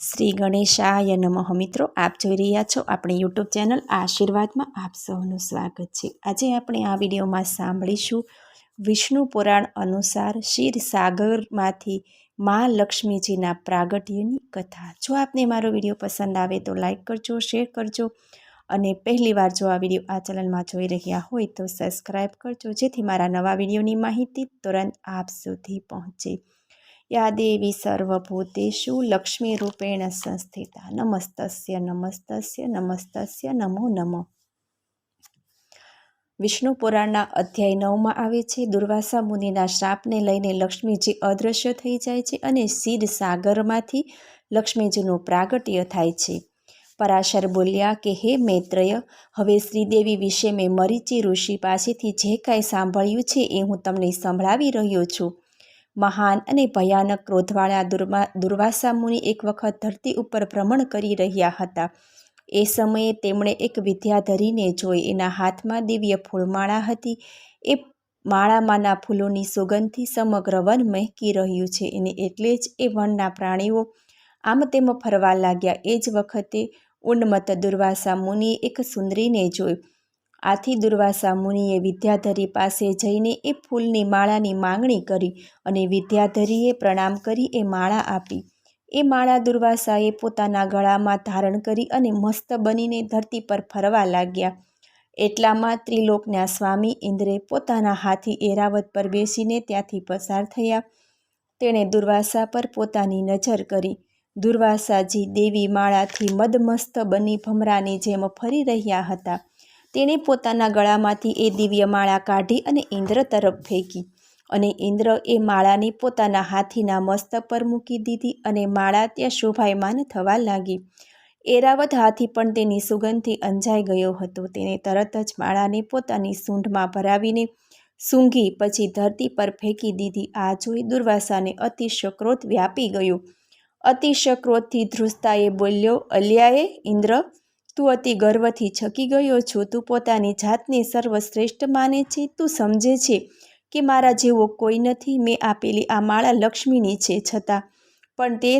શ્રી ગણેશાય નમઃ. મિત્રો, આપ જોઈ રહ્યા છો આપણી યુટ્યુબ ચેનલ આશીર્વાદમાં આપ સૌનું સ્વાગત છે. આજે આપણે આ વિડીયોમાં સાંભળીશું વિષ્ણુ પુરાણ અનુસાર ક્ષીરસાગરમાંથી મા લક્ષ્મીજીના પ્રાગટ્યની કથા. જો આપને મારો વીડિયો પસંદ આવે તો લાઈક કરજો, શેર કરજો અને પહેલીવાર જો આ વીડિયો આ ચેનલમાં જોઈ રહ્યા હોય તો સબસ્ક્રાઈબ કરજો, જેથી મારા નવા વિડીયોની માહિતી તુરંત આપ સુધી પહોંચે. યા દેવી સર્વભૂતેષુ લક્ષ્મીરૂપેણ સંસ્થિતા, નમસ્તસ્ય નમસ્તસ્ય નમસ્તસ્ય, નમો નમઃ. વિષ્ણુ પુરાણના અધ્યાય નવમાં આવે છે, દુર્વાસા મુનિના શ્રાપને લઈને લક્ષ્મીજી અદૃશ્ય થઈ જાય છે અને સીર સાગરમાંથી લક્ષ્મીજીનું પ્રાગટ્ય થાય છે. પરાશર બોલ્યા કે, હે મૈત્રય, હવે શ્રીદેવી વિશે મેં મરીચી ઋષિ પાસેથી જે કાંઈ સાંભળ્યું છે એ હું તમને સંભળાવી રહ્યો છું. મહાન અને ભયાનક ક્રોધવાળા દુર્મા દુર્વાસા મુનિ એક વખત ધરતી ઉપર ભ્રમણ કરી રહ્યા હતા. એ સમયે તેમણે એક વિદ્યાધરીને જોઈ એના હાથમાં દિવ્ય ફૂલમાળા હતી. એ માળામાંના ફૂલોની સુગંધથી સમગ્ર વન મહેકી રહ્યું છે એને એટલે જ એ વનના પ્રાણીઓ આમ તેમ ફરવા લાગ્યા. એ જ વખતે ઉન્મત દુર્વાસા મુનિએ એક સુંદરીને જોઈ. આથી દુર્વાસા મુનિએ વિદ્યાધરી પાસે જઈને એ ફૂલની માળાની માંગણી કરી અને વિદ્યાધરીએ પ્રણામ કરી એ માળા આપી. એ માળા દુર્વાસાએ પોતાના ગળામાં ધારણ કરી અને મસ્ત બનીને ધરતી પર ફરવા લાગ્યા. એટલામાં ત્રિલોકના સ્વામી ઇન્દ્રે પોતાના હાથી એરાવત પર બેસીને ત્યાંથી પસાર થયા. તેણે દુર્વાસા પર પોતાની નજર કરી. દુર્વાસાજી દેવી માળાથી મદમસ્ત બની ભમરાની જેમ ફરી રહ્યા હતા. તેણે પોતાના ગળામાંથી એ દિવ્ય માળા કાઢી અને ઇન્દ્ર તરફ ફેંકી અને ઇન્દ્ર એ માળાને પોતાના હાથીના મસ્તક પર મૂકી દીધી અને માળા ત્યાં શોભાયમાન થવા લાગી. એરાવત હાથી પણ તેની સુગંધથી અંજાઈ ગયો હતો. તેણે તરત જ માળાને પોતાની સૂંઢમાં ભરાવીને સૂંઘી પછી ધરતી પર ફેંકી દીધી. આ જોઈ દુર્વાસાને અતિશય ક્રોધ વ્યાપી ગયો. અતિશય ક્રોધથી ધ્રુસ્તાએ બોલ્યો, અલ્યાએ, ઇન્દ્ર તું અતિ ગર્વથી છકી ગયો છો. તું પોતાની જાતને સર્વશ્રેષ્ઠ માને છે. તું સમજે છે કે મારા જેવો કોઈ નથી. મેં આપેલી આ માળા લક્ષ્મીની છે છતાં. પણ તે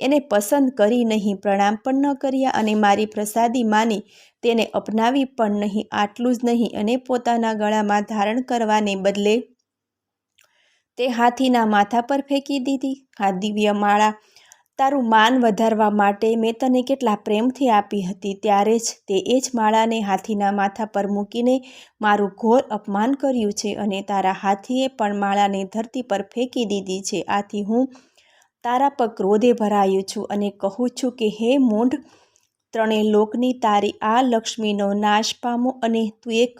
એને પસંદ કરી નહીં, પ્રણામ પણ ન કર્યા અને મારી પ્રસાદી માની તેને અપનાવી પણ નહીં, આટલું જ નહીં અને પોતાના ગળામાં ધારણ કરવાને બદલે તે હાથીના માથા પર ફેંકી દીધી. આ દિવ્ય માળા તારું માન વધારવા માટે મેં તને કેટલા પ્રેમથી આપી હતી, ત્યારે જ તે એ જ માળાને હાથીના માથા પર મૂકીને મારું ઘોર અપમાન કર્યું છે અને તારા હાથીએ પણ માળાને ધરતી પર ફેંકી દીધી છે. આથી હું તારા પર ક્રોધે ભરાયું છું અને કહું છું કે, હે મૂંઢ ત્રણેય લોકની, તારી આ લક્ષ્મીનો નાશ પામો અને તું એક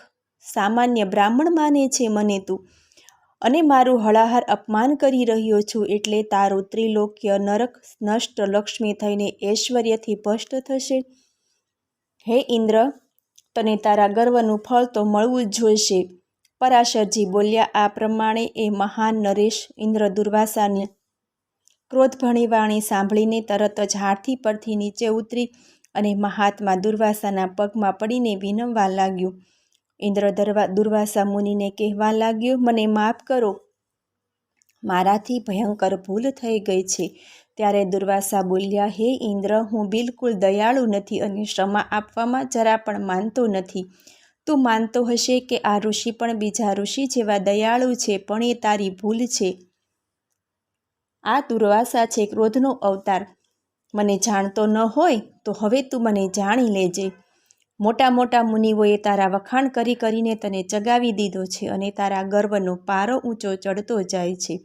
સામાન્ય બ્રાહ્મણ માને છે મને તું અને મારું હળાહાર અપમાન કરી રહ્યો છું એટલે તારું ત્રિલોક્ય નરક નષ્ટ લક્ષ્મી થઈને ઐશ્વર્યથી ભષ્ટ થશે. હે ઇન્દ્ર, તને તારા ગર્વનું ફળ તો મળવું જ જોઈશે. પરાશરજી બોલ્યા, આ પ્રમાણે એ મહાન નરેશ ઇન્દ્ર દુર્વાસાને ક્રોધભણી વાણી સાંભળીને તરત જ હાથી પરથી નીચે ઉતરી અને મહાત્મા દુર્વાસાના પગમાં પડીને વિનમવા લાગ્યું. ઇન્દ્ર દરવા, દુર્વાસા મુનિને કહેવા લાગ્યો, મને માફ કરો. મારાથી ભયંકર ભૂલ થઈ ગઈ છે. ત્યારે દુર્વાસા બોલ્યા, હે ઇન્દ્ર, હું બિલકુલ દયાળુ નથી અને ક્ષમા આપવામાં જરા પણ માનતો નથી. તું માનતો હશે કે આ ઋષિ પણ બીજા ઋષિ જેવા દયાળુ છે, પણ એ તારી ભૂલ છે. આ દુર્વાસા છે ક્રોધનો અવતાર. મને જાણતો ન હોય, તો હવે તું મને જાણી લેજે. મોટા મોટા મુનિઓએ તારા વખાણ કરી કરીને તને ચગાવી દીધો છે અને તારા ગર્વનો પારો ઊંચો ચડતો જાય છે.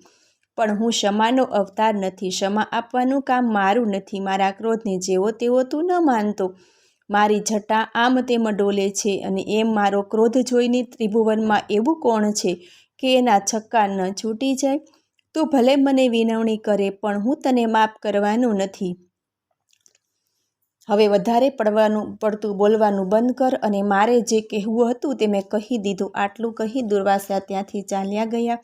પણ હું ક્ષમાનો અવતાર નથી, ક્ષમા આપવાનું કામ મારું નથી, મારા ક્રોધને જેવો તેવો તું ન માનતો. મારી જટા આમ તેમ ડોલે છે અને એમ મારો ક્રોધ જોઈને ત્રિભુવનમાં એવું કોણ છે કે એના છક્કા ન છૂટી જાય? તું ભલે મને વિનવણી કરે, પણ હું તને માફ કરવાનું નથી. હવે વધારે પડવાનું, પડતું બોલવાનું બંધ કર અને મારે જે કહેવું હતું તે મેં કહી દીધું. આટલું કહી દુર્વાસા ત્યાંથી ચાલ્યા ગયા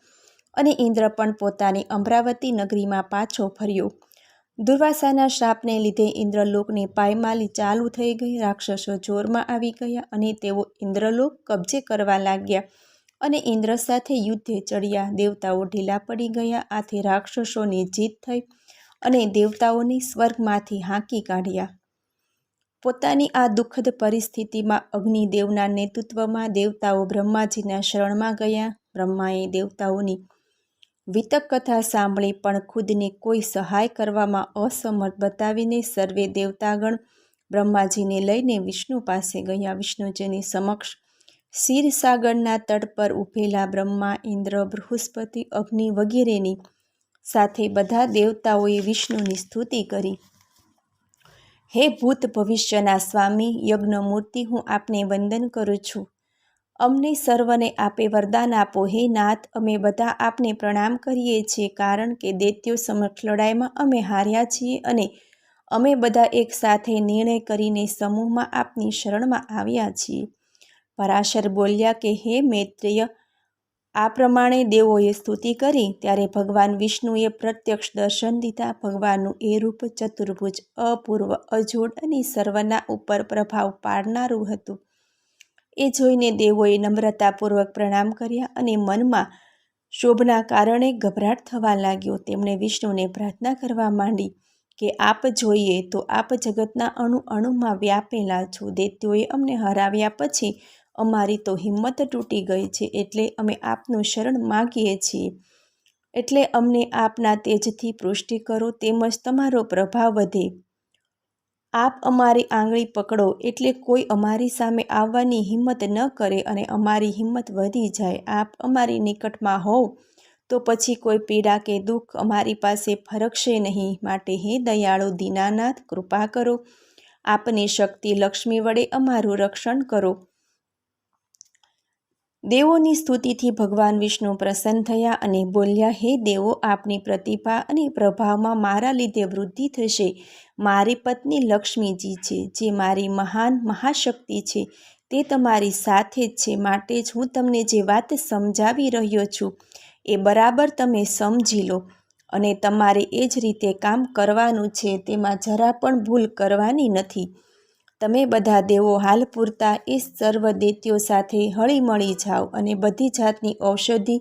અને ઇન્દ્ર પણ પોતાની અમરાવતી નગરીમાં પાછો ફર્યો. દુર્વાસાના શ્રાપને લીધે ઇન્દ્રલોકની પાયમાલી ચાલુ થઈ ગઈ. રાક્ષસો જોરમાં આવી ગયા અને તેઓ ઇન્દ્રલોક કબજે કરવા લાગ્યા અને ઇન્દ્ર સાથે યુદ્ધે ચડ્યા. દેવતાઓ ઢીલા પડી ગયા. આથી રાક્ષસોની જીત થઈ અને દેવતાઓને સ્વર્ગમાંથી હાંકી કાઢ્યા. પોતાની આ દુઃખદ પરિસ્થિતિમાં અગ્નિદેવના નેતૃત્વમાં દેવતાઓ બ્રહ્માજીના શરણમાં ગયા. બ્રહ્માએ દેવતાઓની વિતક કથા સાંભળી પણ ખુદને કોઈ સહાય કરવામાં અસમર્થ બતાવીને સર્વે દેવતાગણ બ્રહ્માજીને લઈને વિષ્ણુ પાસે ગયા. વિષ્ણુજીની સમક્ષ ક્ષીરસાગરના તટ પર ઊભેલા બ્રહ્મા, ઇન્દ્ર, બૃહસ્પતિ, અગ્નિ વગેરેની સાથે બધા દેવતાઓએ વિષ્ણુની સ્તુતિ કરી. હે ભૂત ભવિષ્યના સ્વામી, યજ્ઞમૂર્તિ, હું આપને વંદન કરું છું. અમને સર્વને આપે વરદાન આપો, હે નાથ, અમે બધા આપને પ્રણામ કરીએ છીએ, કારણ કે દૈત્યો સમક્ષ લડાઈમાં અમે હાર્યા છીએ અને અમે બધા એકસાથે નિર્ણય કરીને સમૂહમાં આપની શરણમાં આવ્યા છીએ. પરાશર બોલ્યા કે, હે મૈત્રેય આ પ્રમાણે દેવોએ સ્તુતિ કરી, ત્યારે ભગવાન વિષ્ણુએ પ્રત્યક્ષ દર્શન દીધા. ભગવાનનું એ રૂપ ચતુર્ભુજ, અપૂર્વ, અજોડ અને સર્વના ઉપર પ્રભાવ પાડનારું હતું. એ જોઈને દેવોએ નમ્રતાપૂર્વક પ્રણામ કર્યા અને મનમાં શોભના કારણે ગભરાટ થવા લાગ્યો. તેમણે વિષ્ણુને પ્રાર્થના કરવા માંડી કે, આપ જોઈએ તો આપ જગતના અણુ અણુમાં વ્યાપેલા છો. દૈત્યોએ અમને હરાવ્યા પછી અમારી તો હિંમત તૂટી ગઈ છે એટલે અમે આપનું શરણ માગીએ છીએ. એટલે અમને આપના તેજથી પુષ્ટિ કરો તેમજ તમારો પ્રભાવ વધે. આપ અમારી આંગળી પકડો એટલે કોઈ અમારી સામે આવવાની હિંમત ન કરે અને અમારી હિંમત વધી જાય. આપ અમારી નિકટમાં હોવ તો પછી કોઈ પીડા કે દુઃખ અમારી પાસે ફરકશે નહીં. માટે હે દયાળુ દીનાનાથ, કૃપા કરો. આપની શક્તિ લક્ષ્મી વડે અમારું રક્ષણ કરો. દેવોની સ્તુતિથી ભગવાન વિષ્ણુ પ્રસન્ન થયા અને બોલ્યા, હે દેવો, આપની પ્રતિભા અને પ્રભાવમાં મારા લીધે વૃદ્ધિ થશે. મારી પત્ની લક્ષ્મીજી છે, જે મારી મહાન મહાશક્તિ છે. તે તમારી સાથે જ છે, માટે જ હું તમને જે વાત સમજાવી રહ્યો છું, એ બરાબર તમે સમજી લો. અને તમારે એ જ રીતે કામ કરવાનું છે, તેમાં જરા પણ ભૂલ કરવાની નથી. તમે બધા દેવો હાલ પૂરતા એ સર્વ દૈત્યો સાથે હળીમળી જાઓ અને બધી જાતની ઔષધિ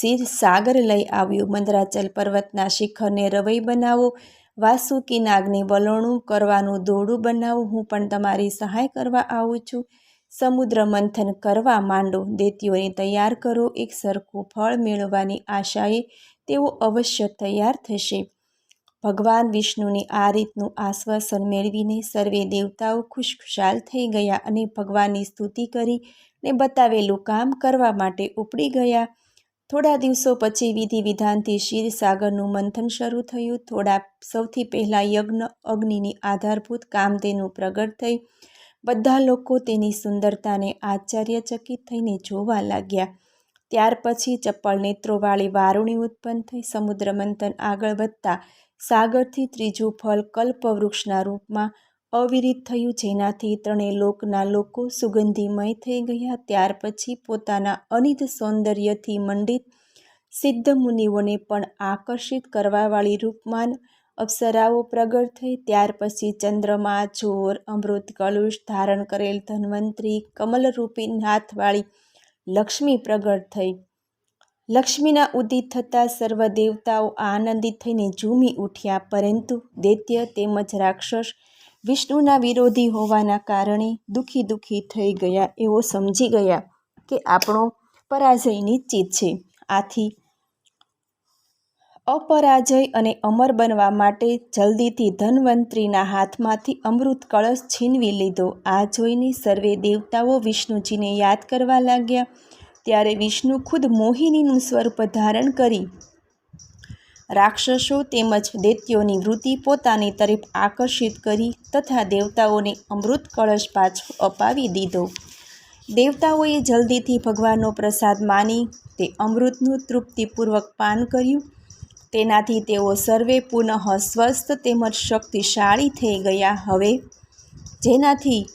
શિર સાગર લઈ આવ્યો. મંદરાચલ પર્વતના શિખરને રવઈ બનાવો, વાસુકી નાગને વલોણું કરવાનું દોડું બનાવો. હું પણ તમારી સહાય કરવા આવું છું. સમુદ્ર મંથન કરવા માંડો. દૈત્યોને તૈયાર કરો. એક સરખું ફળ મેળવવાની આશાએ તેઓ અવશ્ય તૈયાર થશે. ભગવાન વિષ્ણુની આ રીતનું આશ્વાસન મેળવીને સર્વે દેવતાઓ ખુશખુશાલ થઈ ગયા અને ભગવાનની સ્તુતિ કરી ને બતાવેલું કામ કરવા માટે ઉપડી ગયા. થોડા દિવસો પછી વિધિ વિધાનથી ક્ષીરસાગરનું મંથન શરૂ થયું. થોડા સૌથી પહેલાં યજ્ઞ અગ્નિની આધારભૂત કામધેનું પ્રગટ થઈ. બધા લોકો તેની સુંદરતાને આશ્ચર્યચકિત થઈને જોવા લાગ્યા. ત્યાર પછી ચપ્પલ નેત્રોવાળી વારુણી ઉત્પન્ન થઈ. સમુદ્ર મંથન આગળ વધતા સાગરથી ત્રીજું ફળ કલ્પવૃક્ષના રૂપમાં અવિરિત થયું. જેનાથી ત્રણેય લોકના લોકો સુગંધીમય થઈ ગયા. ત્યાર પછી પોતાના અનિત સૌંદર્યથી મંડિત સિદ્ધ મુનિઓને પણ આકર્ષિત કરવાવાળી રૂપમાન અપ્સરાઓ પ્રગટ થઈ. ત્યાર પછી ચંદ્રમા ચોર અમૃત કલુષ ધારણ કરેલ ધન્વંતરી, કમલરૂપી નાથવાળી લક્ષ્મી પ્રગટ થઈ. લક્ષ્મીના ઉદિત થતાં સર્વ દેવતાઓ આનંદિત થઈને ઝૂમી ઉઠ્યા, પરંતુ દૈત્ય તેમજ રાક્ષસ વિષ્ણુના વિરોધી હોવાના કારણે દુઃખી દુઃખી થઈ ગયા એવો સમજી ગયા કે આપણો પરાજય નિશ્ચિત છે. આથી અપરાજય અને અમર બનવા માટે જલ્દીથી ધન્વંતરીના હાથમાંથી અમૃત કળશ છીનવી લીધો. આ જોઈને સર્વે દેવતાઓ વિષ્ણુજીને યાદ કરવા લાગ્યા ત્યારે વિષ્ણુ ખુદ મોહિનીનું સ્વરૂપ ધારણ કરી રાક્ષસો તેમજ દૈત્યોની વૃત્તિ પોતાની તરફ આકર્ષિત કરી તથા દેવતાઓને અમૃત કળશ પાછો અપાવી દીધો. દેવતાઓએ જલ્દીથી ભગવાનનો પ્રસાદ માની, તે અમૃતનું તૃપ્તિપૂર્વક પાન કર્યું. તેનાથી તેઓ સર્વે પુનઃ સ્વસ્થ તેમજ શક્તિશાળી થઈ ગયા. હવે જેનાથી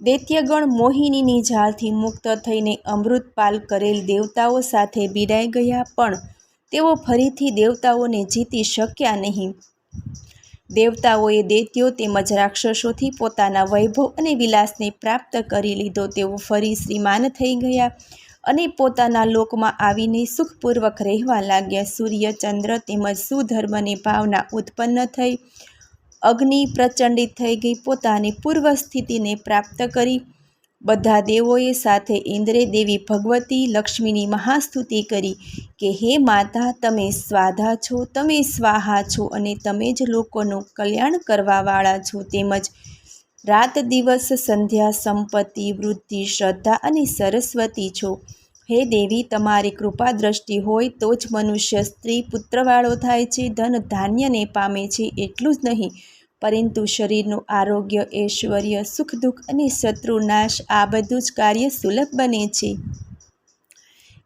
દૈત્યગણ મોહિનીની જાળથી મુક્ત થઈને અમૃતપાલ કરેલ દેવતાઓ સાથે બિરાઈ ગયા, પણ તેઓ ફરીથી દેવતાઓને જીતી શક્યા નહીં. દેવતાઓએ દૈત્યો તેમજ રાક્ષસોથી પોતાના વૈભવ અને વિલાસને પ્રાપ્ત કરી લીધો. તેઓ ફરી શ્રીમાન થઈ ગયા અને પોતાના લોકમાં આવીને સુખપૂર્વક રહેવા લાગ્યા. સૂર્ય, ચંદ્ર તેમજ સુધર્મની ભાવના ઉત્પન્ન થઈ. અગ્નિ પ્રચંડિત થઈ ગઈ. પોતાની પૂર્વ સ્થિતિને પ્રાપ્ત કરી. બધા દેવોએ સાથે ઇન્દ્રે દેવી ભગવતી લક્ષ્મીની મહાસ્તુતિ કરી કે, હે માતા, તમે સ્વાધા છો, તમે સ્વાહા છો અને તમે જ લોકોનું કલ્યાણ કરવાવાળા છો. તેમજ રાત દિવસ સંધ્યા, સંપત્તિ, વૃદ્ધિ, શ્રદ્ધા અને સરસ્વતી છો. હે દેવી, તમારી કૃપા દ્રષ્ટિ હોય તો જ મનુષ્ય સ્ત્રી પુત્રવાળો થાય છે, ધન ધાન્યને પામે છે, એટલું જ નહીં. પરંતુ શરીરનું આરોગ્ય, ઐશ્વર્ય, સુખ, દુઃખ અને શત્રુનાશ આ બધું જ કાર્ય સુલભ બને છે.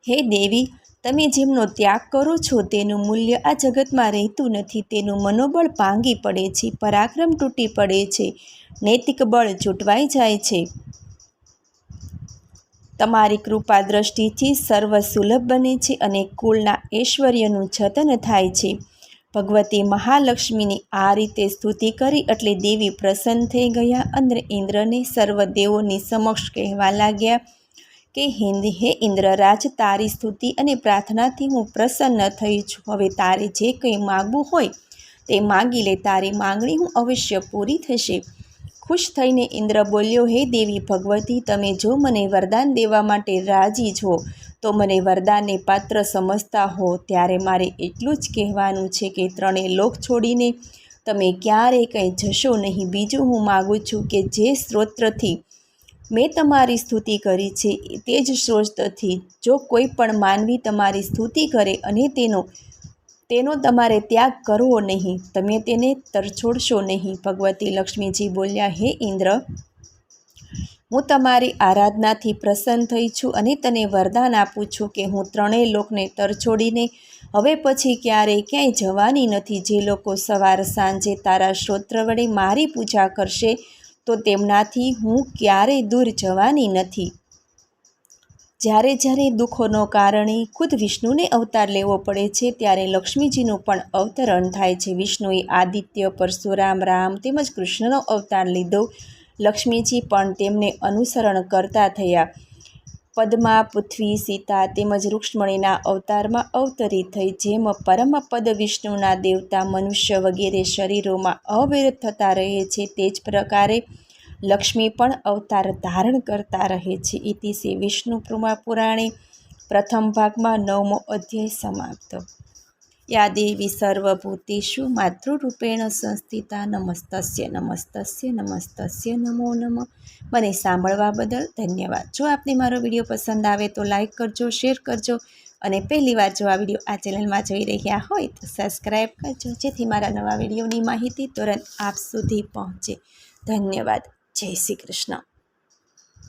હે દેવી, તમે જેમનો ત્યાગ કરો છો, તેનું મૂલ્ય આ જગતમાં રહેતું નથી. તેનું મનોબળ ભાંગી પડે છે, પરાક્રમ તૂટી પડે છે, નૈતિક બળ ચૂંટવાઈ જાય છે. તમારી કૃપા દ્રષ્ટિથી સર્વ સુલભ બને છે અને કુળના ઐશ્વર્યનું જતન થાય છે. ભગવતી મહાલક્ષ્મીની આ રીતે સ્તુતિ કરી એટલે દેવી પ્રસન્ન થઈ ગયા અને ઇન્દ્રને સર્વ દેવોની સમક્ષ કહેવા લાગ્યા કે, હિન્દ, હે ઇન્દ્રરાજ, તારી સ્તુતિ અને પ્રાર્થનાથી હું પ્રસન્ન થઈ છું. હવે તારે જે કંઈ માગવું હોય તે માગી લે. તારી માંગણી હું અવશ્ય પૂરી થશે. ખુશ થઈને ઇન્દ્ર બોલ્યો, હે દેવી ભગવતી, તમે જો મને વરદાન દેવા માટે રાજી છો, તો મને વરદાનને પાત્ર સમજતા હો. ત્યારે મારે એટલું જ કહેવાનું છે કે ત્રણેય લોક છોડીને તમે ક્યારેય કંઈ જશો નહીં. બીજું હું માગું છું કે જે સ્ત્રોત્રથી મેં તમારી સ્તુતિ કરી છે, તે જ સ્ત્રોતથી જો કોઈ પણ માનવી તમારી સ્તુતિ કરે અને તેનો તેનો તમારે ત્યાગ કરવો નહીં. તમે તેને તરછોડશો નહીં. ભગવતી લક્ષ્મીજી બોલ્યા, હે ઇન્દ્ર, હું તમારી આરાધનાથી પ્રસન્ન થઈ છું અને તને વરદાન આપું છું કે હું ત્રણેય લોકને તરછોડીને હવે પછી ક્યારેય ક્યાંય જવાની નથી. જે લોકો સવાર સાંજે તારા શ્રોત્ર વડે મારી પૂજા કરશે, તો તેમનાથી હું ક્યારેય દૂર જવાની નથી. જ્યારે જ્યારે દુઃખોનો કારણે ખુદ વિષ્ણુને અવતાર લેવો પડે છે, ત્યારે લક્ષ્મીજીનું પણ અવતરણ થાય છે. વિષ્ણુએ આદિત્ય પરશુરામ રામ તેમજ કૃષ્ણનો અવતાર લીધો. લક્ષ્મીજી પણ તેમને અનુસરણ કરતા થયા. પદ્મા, પૃથ્વી, સીતા તેમજ રૂક્ષ્મણીના અવતારમાં અવતરિત થઈ, જેમ પરમપદ વિષ્ણુના દેવતા મનુષ્ય વગેરે શરીરોમાં અવિરત થતા રહે છે. તે જ પ્રકારે લક્ષ્મી પણ અવતાર ધારણ કરતા રહે છે. ઇતિશ્રી વિષ્ણુ પુરાણે પ્રથમ ભાગમાં નવમો અધ્યાય સમાપ્ત. યા દેવી સર્વભૂતેષુ માતૃરૂપેણ સંસ્થિતા નમસ્તસ્ય નમસ્તસ્ય નમસ્તસ્ય નમો નમઃ. મને સાંભળવા બદલ ધન્યવાદ. જો આપને મારો વીડિયો પસંદ આવે તો લાઈક કરજો, શેર કરજો અને પહેલી વાર જો આ વીડિયો આ ચેનલમાં જોઈ રહ્યા હોય તો સબસ્ક્રાઈબ કરજો જેથી મારા નવા વિડીયોની માહિતી તુરંત આપ સુધી પહોંચે. ધન્યવાદ. જય શ્રી કૃષ્ણ.